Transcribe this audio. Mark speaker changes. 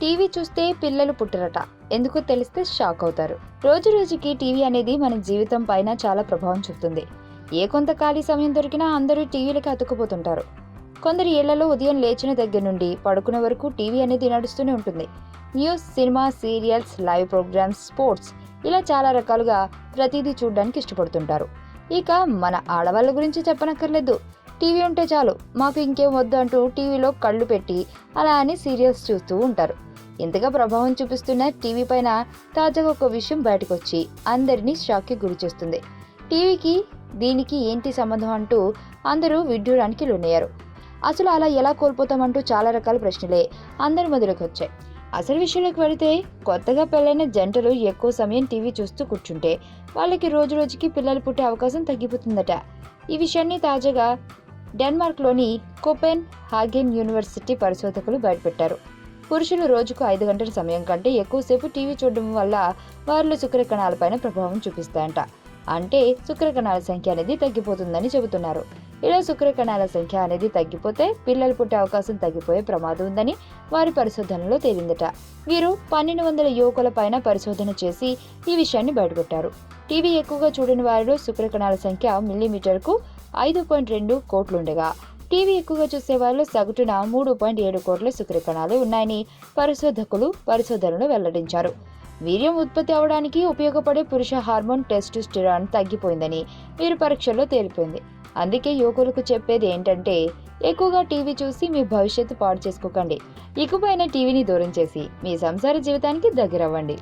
Speaker 1: TV చూస్తే పిల్లలు పుట్టరట. ఎందుకో తెలిస్తే షాక్ అవుతారు. రోజు రోజుకి టీవీ అనేది మన జీవితం పైన చాలా ప్రభావం చూపుతుంది. ఏ కొంత ఖాళీ సమయం దొరికినా అందరూ టీవీలకి అతుక్కుపోతుంటారు. కొందరు ఇళ్ళలో ఉదయం లేచిన దగ్గర నుండి పడుకునే వరకు టీవీ అనేది నడుస్తూనే ఉంటుంది. News cinema serials live programmes sports ఇలా చాలా రకాలుగా ప్రతిదీ చూడడానికి ఇష్టపడుతుంటారు. ఇక మన ఆడవాళ్ళ గురించి చెప్పనక్కర్లేదు. టీవీ ఉంటే చాలు మాకు ఇంకేం వద్దు అంటూ టీవీలో కళ్ళు పెట్టి అలా అని సీరియల్స్ చూస్తూ ఉంటారు. ఇంతగా ప్రభావం చూపిస్తున్న టీవీ పైన తాజాగా ఒక విషయం బయటకొచ్చి అందరినీ షాక్కి గురి చేస్తుంది. టీవీకి దీనికి ఏంటి సంబంధం అంటూ అందరూ విడ్డూరానికి లోనయ్యారు. అసలు అలా ఎలా కోల్పోతామంటూ చాలా రకాల ప్రశ్నలే అందరి మొదలుకు వచ్చాయి. అసలు విషయంలోకి వెళితే కొత్తగా పెళ్ళైన జంటలు ఎక్కువ సమయం టీవీ చూస్తూ కూర్చుంటే వాళ్ళకి రోజు రోజుకి పిల్లలు పుట్టే అవకాశం తగ్గిపోతుందట. ఈ విషయాన్ని తాజాగా డెన్మార్క్లోని కోపెన్ హాగెన్ యూనివర్సిటీ పరిశోధకులు బయటపెట్టారు. పురుషులు రోజుకు ఐదు గంటల సమయం కంటే ఎక్కువసేపు టీవీ చూడడం వల్ల వారిలో శుక్ర కణాలపైన ప్రభావం చూపిస్తాయంట. అంటే శుక్ర కణాల సంఖ్య అనేది తగ్గిపోతుందని చెబుతున్నారు. ఇలా శుక్ర కణాల సంఖ్య అనేది తగ్గిపోతే పిల్లలు పుట్టే అవకాశం తగ్గిపోయే ప్రమాదం ఉందని వారి పరిశోధనలో తేలిందట. వీరు పన్నెండు వందల యువకుల పైన పరిశోధన చేసి ఈ విషయాన్ని బయటపెట్టారు టీవీ ఎక్కువగా చూడని వారిలో శుక్ర కణాల సంఖ్య మిల్లీమీటర్కు ఐదు పాయింట్ రెండు కోట్లుండగా. టీవీ ఎక్కువగా చూసే వారిలో సగటున మూడు పాయింట్ ఏడు కోట్ల శుక్రకణాలు ఉన్నాయని పరిశోధకులు పరిశోధనలు వెల్లడించారు. వీర్యం ఉత్పత్తి అవడానికి ఉపయోగపడే పురుష హార్మోన్ టెస్ట్ స్టిరాన్ తగ్గిపోయిందని వీరి పరీక్షల్లో తేలిపోయింది. అందుకే యువకులకు చెప్పేది ఏంటంటే ఎక్కువగా టీవీ చూసి మీ భవిష్యత్తు పాడు చేసుకోకండి. ఇకపైన టీవీని దూరం చేసి మీ సంసార జీవితానికి దగ్గరవ్వండి.